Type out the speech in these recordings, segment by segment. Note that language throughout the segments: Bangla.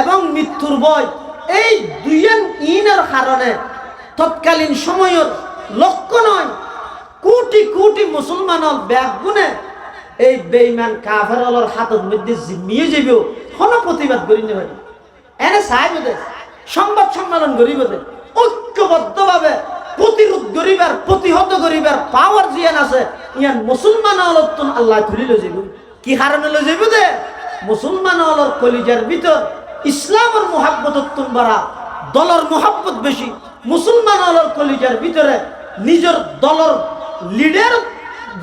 এবং মৃত্যুর বয় এই দুইয়ের ইনের কারণে তৎকালীন সময়ের লক্ষ্য নয়, কোটি কোটি মুসলমানর ব্যাগ গুনে এই বেইমান কাফেরলর হাতের মধ্যে জিমিয়ে যাবে কোনো প্রতিবাদ করি নেবে এনে বোধে, সংবাদ সম্মেলন করিব ঐক্যবদ্ধভাবে প্রতিরোধ করিবার প্রতিহত করিবার পাওয়ার জিয়ান আছে ইয়ান মুসলমান আল্লাহ তুলি লৈ যাব কি কারণে লৈ যাব দে? মুসলমান অলর কলিজার ভিতর ইসলামের মোহাব্বত উত্তম বাড়া। দলর মোহাব্বত বেশি। মুসলমান অলর কলিজার ভিতরে নিজের দলর লিডার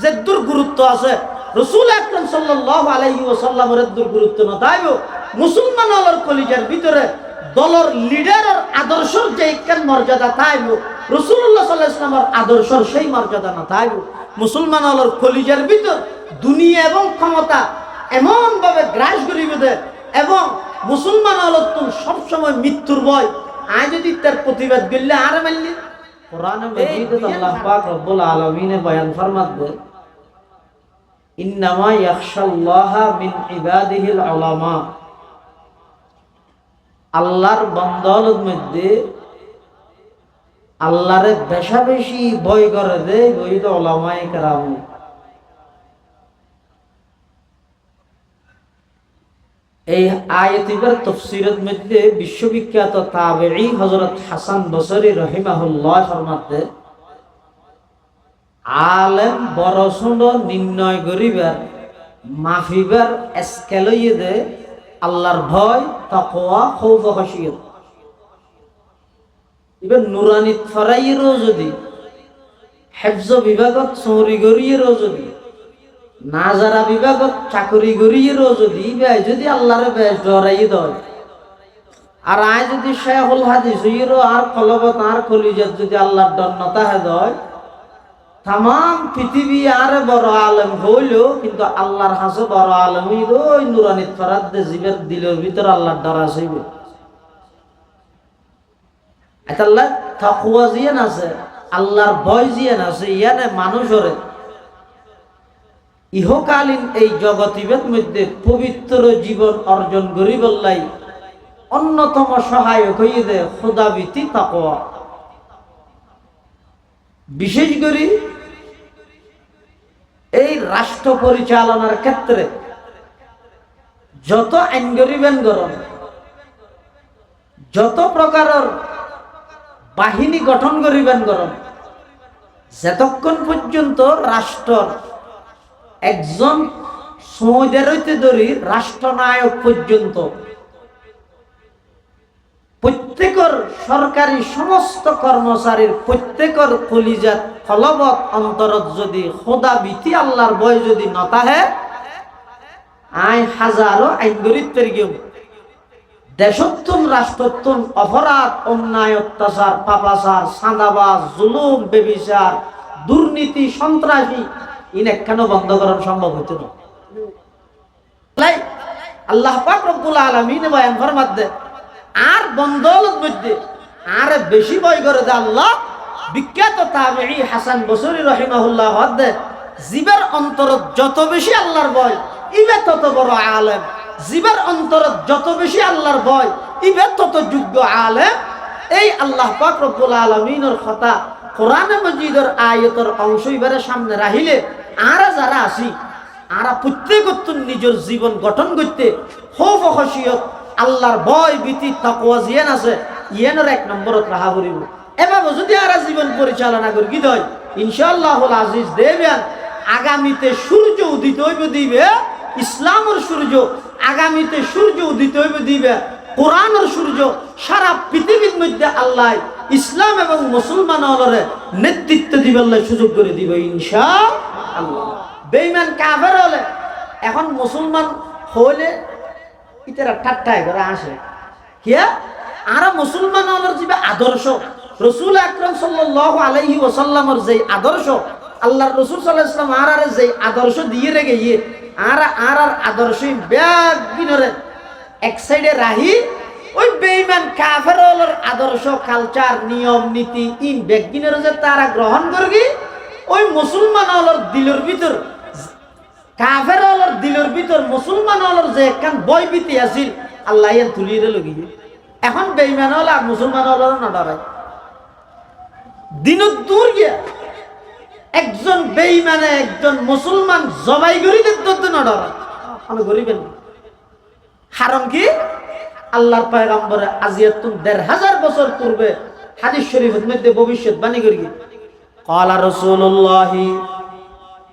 যে দূর গুরুত্ব আছে। রসুল আকরম সাল্লাহ আলাইহি ওসাল্লামের দূর গুরুত্ব নতাইব মুসলমান অলর কলিজার ভিতরে দলর লিডারের আদর্শর যে একখান মর্যাদা তাইব রসুল্লাহ সাল্লাহ ইসলামের আদর্শর সেই মর্যাদা না তাইব মুসলমান অলর কলিজার ভিতর দুনিয়া এবং ক্ষমতা এমনভাবে গ্রাস করিবে এবং মুসলমান অলর তুম সবসময় মৃত্যুর ভয়। আয় যদি তার প্রতিবাদ করলে আর মানলি? মিন আল্লাহর মধ্যে আল্লাহরে বেশা বেশি ভয় করে দেয় ওই তো কেরাম। এই আয়াতিবার তফসিরের মধ্যে বিশ্ববিখ্যাত তাবেঈ হযরত হাসান বসরি রহিমাহুল্লাহ ফরমাতে, আলেম বড় নির্ণয় করিবার, মাফিবার স্কেলইয়ে দে, আল্লাহর ভয়, তাকওয়া, খৌফ খশিয়ত। এবার নুরানি ফরাইয়েরও যদি, হেফজ বিভাগত চৌরি গরিয়েরও যদি নাজারা বিভাগত চাকরি গরিয়েরও যদি ইবাই যদি আল্লাহরে বেশ ডরাই দয়। আর আয় যদি শেখুল হাদিস হইয়েরও আর কলবত, আর কলিজাত যদি আল্লাহর দন্নতা হে দয় তাম পৃথিবী আর বড় আলম হইল কিন্তু আল্লাহর হাসে বড় আলম হইল ওই নুরানি ফরাদ দে জীবের দিলের ভিতর আল্লাহর ডরা হইব। আল্লাহ থাকুয়া জিয়ান আছে আল্লাহর ভয় জিয়ান আছে ইয়ানে মানুষরে ইহকালীন এই জগতিবেদ মধ্যে পবিত্র জীবন অর্জন করি বললাই অন্যতম সহায়ক হইয়ে খোদাবিতি তাকওয়া। বিশেষ করে এই রাষ্ট্র পরিচালনার ক্ষেত্রে যত আইন করিবেন গরম যত প্রকারের বাহিনী গঠন করিবেন গরম যতক্ষণ পর্যন্ত রাষ্ট্র একজন সৌদের হইতে ধরি রাষ্ট্রনায়ক পর্যন্ত। প্রত্যেকের সরকারি সমস্ত কর্মচারীর প্রত্যেকের কলিজাত ফলবত অন্তরত যদি খোদা বিতি আল্লাহর বয় যদি নতাহে আই হাজারো আইন গরিত্বের কেউ দেশোত্তম, রাষ্ট্রোত্তম, অপরাধ, অন্যায়, অত্যাচার, পাপাচার, সাঁদাবাজ, জুলুম, বেবিচার, দুর্নীতি, সন্ত্রাসী কেন বন্ধ করার সম্ভব হইত না। আল্লাহ পাক রব্বুল আলামিন বয়ান আর বন্দলত মধ্যে আর বেশি ভয় করে দে আল্লাহ বিখ্যাত হাসান বসরি রহিমাহুল্লাহ হদ্দে জীবের অন্তরত যত বেশি আল্লাহর ভয়, ইবে তত বড় আলেম। জীবের অন্তরত যত বেশি আল্লাহর ভয়, ইবে তত যোগ্য আলেম। এই আল্লাহ পাক রব্বুল আলামিনের কথা কোরআনে মজিদের আয়াতের অংশ এবারে সামনে রাহিলে আরা যারা আসি, আরা প্রত্যেক নিজের জীবন গঠন করতে হৌফ খসিয়ত, আল্লাহর ভয়, ভীতি, তাকওয়া জিয়ান আছে ইয়ানের এক নম্বরত রাহা করিব। এভাবে যদি আরা জীবন পরিচালনা করি, কি দয় ইনশাআল্লাহ আজিজ দেবেন আগামীতে সূর্য উদিত হইব দিবে, ইসলামের সূর্য, আগামীতে সূর্য উদিত হইব দিবে, কোরআনের সূর্য, সারা পৃথিবীর মধ্যে আল্লাহ ইসলাম এবং মুসলমান নেতৃত্ব দিবার সুযোগ করে দিবে, ইনশা আল্লাহ বেইমান কাফের হলে এখন মুসলমান হলে ইতারা ঠাট্টায় করে আসে। কিয়া আর মুসলমান হলের যে আদর্শ, রসুল আকরম সাল্লাহ আলাইহি ওসাল্লামর যে আদর্শ, আল্লাহর রসুল সাল্লাহ ইসলাম আর আর যে আদর্শ দিয়ে রেগে ইয়ে আর আর আর আদর্শ ব্যাগ বিনরে এক সাইডে রাহি, ওই বেইমান কাফেরলের আদর্শ, কালচার, নিয়ম, নীতি, ইন বেগিনের যে তারা গ্রহণ করবি ওই মুসলমান হলর দিলের ভিতর কাফের হলর দিলের ভিতর মুসলমান হলর যে একখান বই বিতি আছিল, আল্লাহ ইয়ান তুলিয়ে লগি এখন বেইমান হল আর মুসলমান হল না ডরায় দিনত দূর গিয়া একজন বেইমানে একজন মুসলমান জবাই গরিদের দদ্দ না ডরায় মানে গরিবেন না। কারণ কি? আল্লাহর পয়গম্বরে আজিয়াতুন দেড় হাজার বছর পূর্বে হাদিস শরীফের মধ্যে ভবিষ্যৎবাণী করি। قال رسول الله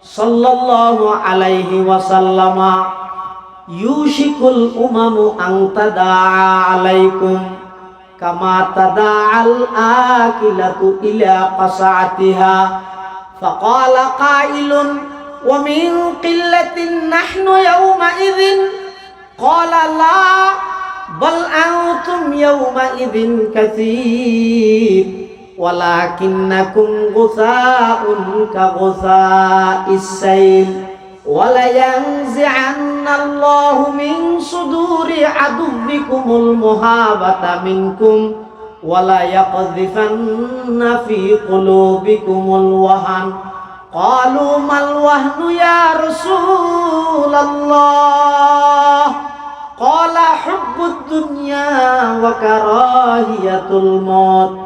صلى الله عليه وسلم يوشك الأمم أن تداعى عليكم كما تداعى الآكلة إلى قصعتها فقال قائل ومن قلة نحن يومئذ قال لا بل أنتم يومئذ كثير ولكنكم غثاء كغثاء السيل ولينزعن الله من صدور عدوكم المهابة منكم ولا يقذفن في قلوبكم الوهن قالوا ما الوهن يا رسول الله قال حب الدنيا وكراهية الموت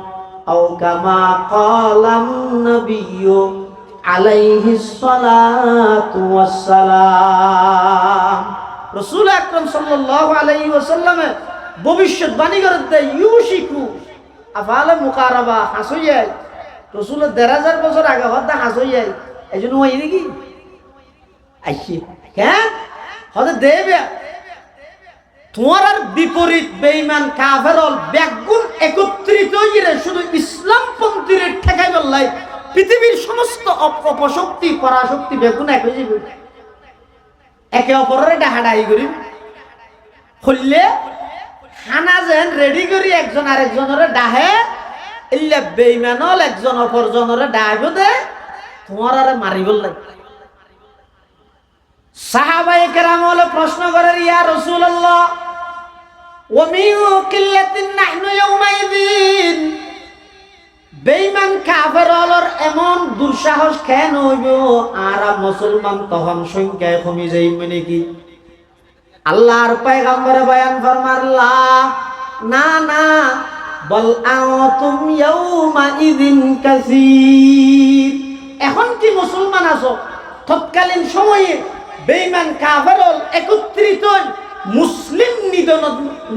أو كما قال النبي عليه الصلاة والسلام রসুল আকরম সাল্লাহ আলাইহি ওয়াসাল্লামে ভবিষ্যৎবাণী করে দেয় ইউশিকু আফালে মুকারাবা হাসই যায় রসুলের দেড় হাজার বছর আগে হত্যা হাসই যায় এই জন্য ওই নাকি আইসি হ্যাঁ হতে দেবে তোমার বিপরীত বেইমান কাফেরল ব্যাগুন একত্রিত হইরে শুধু ইসলাম পন্থীর ঠেকাই বললাই, পৃথিবীর সমস্ত অপ- অপশক্তি, পরাশক্তি বেগুন এক হয়ে যাবে একে অপরের ডাহাডাহি করি। হইলে খানা যেন রেডি করি, একজন আরেকজনের ডাহে, ইল্লা বেইমানল একজন অপরজনের ডাহিব দে, তোমার আরে মারিব লাগে সাহাবায়ে কেরাম হলে প্রশ্ন করেন, ইয়া রাসূলুল্লাহ ওয়া মিন কিল্লাতিন নাহনু ইয়াউমাইদিন বেঈমান কাফের হলর এমন দুঃসাহস কেন হইব? আর মুসলমান তখন সংখ্যায় কমে যাইবে নাকি? আল্লাহর পয়গম্বরে বয়ান ফরমাল্লা না না, বল আতুম ইয়াউমা ইদিন কাসীর। এখন কি মুসলমান আছো? তৎকালীন সময়ে বেঈমান কাফেরল একত্রিত হই মুসলিম নিধন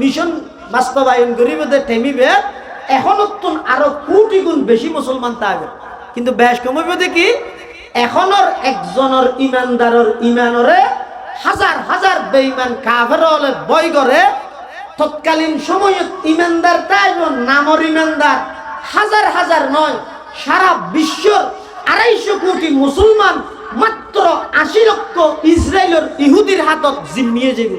মিশন বাস্তবায়ন করিবে ঠেমিবে এখন আরও কোটি গুণ বেশি মুসলমান থাকবে কিন্তু বেশ কমিবে দেখি এখনর একজনের ইমানদারর ইমানরে হাজার হাজার বই করে, তৎকালীন সময়ত ইমানদার তাই নামর ইমানদার, হাজার হাজার নয়, সারা বিশ্বর আড়াইশো কোটি মুসলমান মাত্র আশি লক্ষ ইসরায়েলের ইহুদির হাতত জিম্মিয়ে যাবে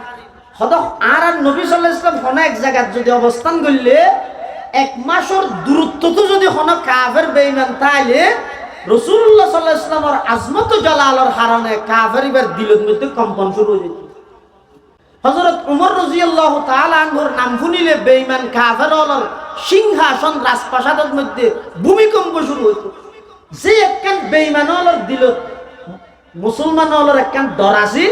হদ আর আর নবী সাল্লাহ ইসলাম হন এক জায়গাত যদি অবস্থান করলে, এক মাসের দূরত্ব তো যদি হন কাফের বেইমান তাইলে রসুল্লাহ সাল্লাহ ইসলামের আজমত জালালর হারণে কাফের এবার দিলের মধ্যে কম্পন শুরু হয়ে যেত। হজরত উমর রাজিয়াল্লাহু তাআলা আনহুর নাম শুনিলে বেঈমান কাফের হলর সিংহাসন রাজপ্রাসাদের মধ্যে ভূমিকম্প শুরু হইতো। যে একখান বেইমান হলর দিল, মুসলমান হলর একখান ডর আছিল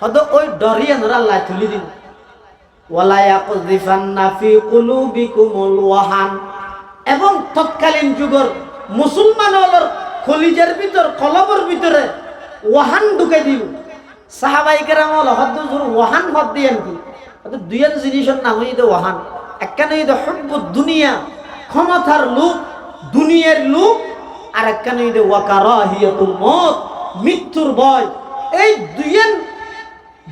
হয়তো ওই ডরিয়ে নরা আল্লাহ তুলি দিন এবং তৎকালীন যুগের মুসলমান কলিজার ভিতর কলবর ভিতরে ওয়াহান ঢুকে দিব সাহাবাই হল হদ্দ ওয়াহান হদ কি হয়তো দুইয়ের জিনিসের নাম হইতে ওয়াহান। একখানে হইতে হব্ব দুনিয়া, ক্ষমতার লোক, দুনিয়ার লোক, আর একখানে হইতে মত মৃত্যুর ভয়। এই দুইয়ের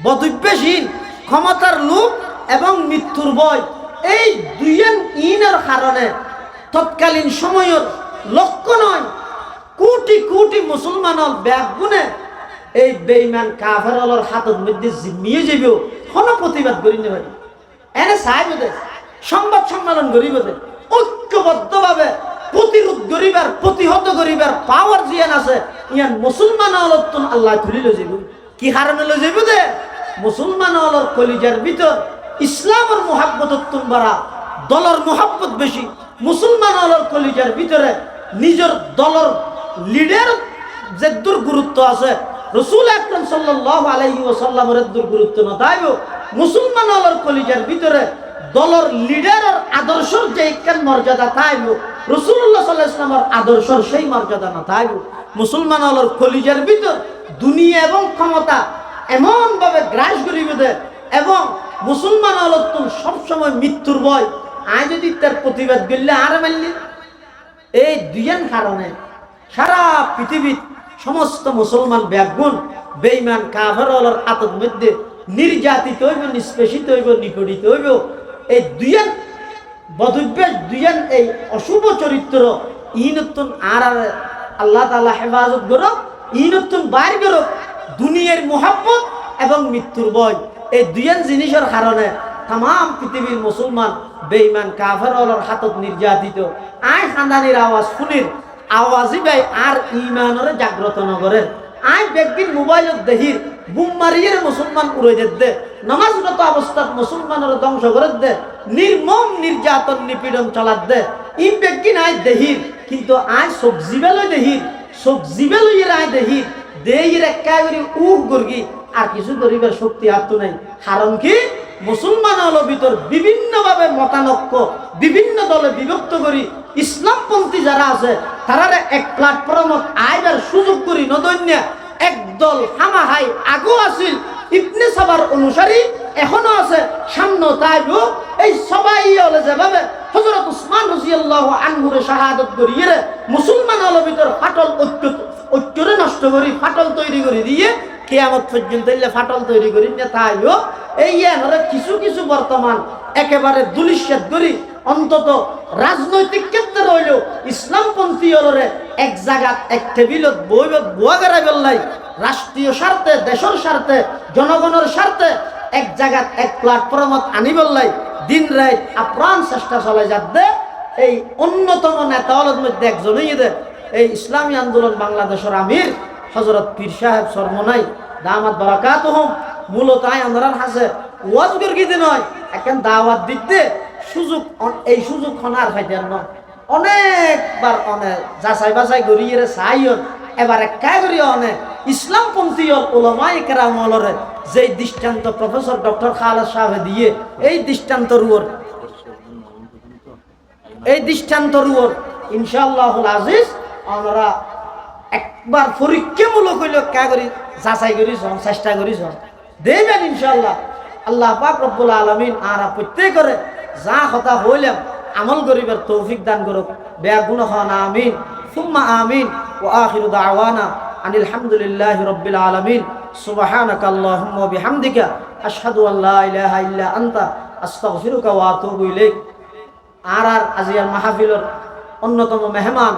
বদভ্যাসীন ক্ষমতার লোক এবং মৃত্যুর বয় এই দুইয়ের ইনের কারণে তৎকালীন সময়ের লক্ষ্য নয়, কোটি কোটি মুসলমানল ব্যাগ গুনে এই বেইমান কাফের অলর হাতত মধ্যে জিম্মিয়ে যাবেও কোনো প্রতিবাদ করি না পারি এনে দে সংবাদ সম্মেলন করিব দে ঐক্যবদ্ধভাবে প্রতিরোধ করিবার, প্রতিহত করিবার পাওয়ার জিয়ান আছে, ইয়ান মুসলমান আল্লাহ তুলি লো যাইব। কি কারণে লো যাইব দে? মুসলমান অলর কলিজার ভিতর ইসলামের মোহাব্বতত্তুন বাড়া, দলর মোহাব্বত বেশি। মুসলমান অলর কলিজার ভিতরে নিজের দলর লিডার যে দূর গুরুত্ব আছে, রসুল আকরম সাল্লাল্লাহু আলাইহি ওয়াসাল্লামের দূর গুরুত্ব না তাইব মুসলমান অলর কলিজার ভিতরে দলর লিডারের আদর্শর যে একখান মর্যাদা তাইব রসুল্লাহ সাল্লাহ ইসলামের আদর্শর সেই মর্যাদা না তাইব মুসলমান অলর কলিজার ভিতর দুনিয়া এবং ক্ষমতা এমন ভাবে গ্রাস করিবে এবং মুসলমান অলর সবসময় মৃত্যুর ভয়। আয় যদি তার প্রতিবাদ করলে আর মানলি এই দুইজন কারণে সারা পৃথিবীর সমস্ত মুসলমান ব্যাগুণ বেইমান কাভারলের আতর মধ্যে নির্যাতিত হইব, নিষ্পেষিত হইব, নিপীড়িত হইব। এই দুইজন বদভ্যাস দুইজন এই অশুভ চরিত্র ইনতুন আর আর আল্লাহ তালা হেফাজত করো, ইনতুন বাইর করো। দুনিয়ার মোহাব্বত এবং মৃত্যুর বয় এই দুইজন জিনিসের কারণে তাম পৃথিবীর মুসলমান বেইমান কাফেরলের হাতত নির্যাতিত। আয় খানদানির আওয়াজ শুনির, আওয়াজই ভাই আর ইমানরে জাগ্রত নগরে আয় ব্যক্তির মোবাইলত দেহির, বুম মারিয়ে মুসলমান উড়ে দে। নমাজগত অবস্থাত মুসলমানের ধ্বংস করে দে। নির্মম নির্যাতন নিপীড়ন চালাত দে। ই ব্যক্তি নাই দেহির, কিন্তু আয় সবজি বেলই দেহির, সবজি বেলই আয় দেহির দেহির একা করে উহ গর্গি। আর কিছু করিবার শক্তি আর তো নাই। কারণ কি? মুসলমান হলো ভিতর বিভিন্নভাবে মতানক্য, বিভিন্ন দলে বিভক্ত করি। ইসলামপন্থী যারা আছে তারা এক প্ল্যাটফর্মত আইবার সুযোগ করি নদন্য। একদল হামাহাই আগো আছিল। ইবনে সাবার অনুসারী এখনও আছে সামনে তাইব এই সবাই হলে যেভাবে হজরত উসমান রজিয়াল্লাহ আনহুরে শাহাদত করিয়ে মুসলমান হলো ভিতর ফাটল ঐক্য ঐক্যরে নষ্ট করি ফাটল তৈরি করে দিয়ে কেয়ামত পর্যন্ত এলে ফাটল তৈরি করি না তাইও এই এনরে কিছু কিছু বর্তমান একেবারে দুলিশ্বাদ করি। অন্তত রাজনৈতিক ক্ষেত্রে রইল ইসলামপন্থী হলরে এক জায়গাত এক টেবিলত বই বুয়া গেড়াই বেল্লাই রাষ্ট্রীয় স্বার্থে, দেশের স্বার্থে, জনগণের স্বার্থে এক জায়গাত এক প্ল্যাটফর্মত আনি বেল্লাই দিন রাত আপ্রাণ চেষ্টা চলাই যাতে এই অন্যতম নেতা মধ্যে একজনই দে। এই ইসলামী আন্দোলন বাংলাদেশের আমির হজরত পীর সাহেব সরমনাই দামাত বারাকাত হোম মূলত আই আন্দোলন হাসে ওয়াজ গর্গিতে নয় এখন দাওয়াত দিতে সুযোগ এই সুযোগ খনার ফাইতেন নয় অনেকবার অনেক যাচাই বাছাই করিয়ে চাইন এবার করি অনেক ইসলামপন্থী ওলমাই কেরামলরে যে দৃষ্টান্ত প্রফেসর ডক্টর খালেদ সাহেব দিয়ে, এই দৃষ্টান্ত রুয়র এই দৃষ্টান্ত রুয়র ইনশাআল্লাহ আজিজ আমরা একবার পরীক্ষামূলক হইল কা করি? যাচাই করিস চেষ্টা করিস দেবেন ইনশাআল্লাহ। আল্লাহ পাক রব্বুল আলমিন আর প্রত্যেকরে যা কথা হইলাম আমল করিবার তৌফিক দান করুক। বেয়া গুণ হন আমিন। সুম্মা আমিন। ও আখির দাওয়ানা আনিল হামদুলিল্লাহ রব্বিল আলমিন। সুবহানাক আল্লাহুম্মা বিহামদিকা। আশহাদু আন লা ইলাহা ইল্লা আনতা। আস্তাগফিরুকা ওয়া আতুবু ইলাইক। আর আর আজিয়ার মাহফিলের অন্যতম মেহমান।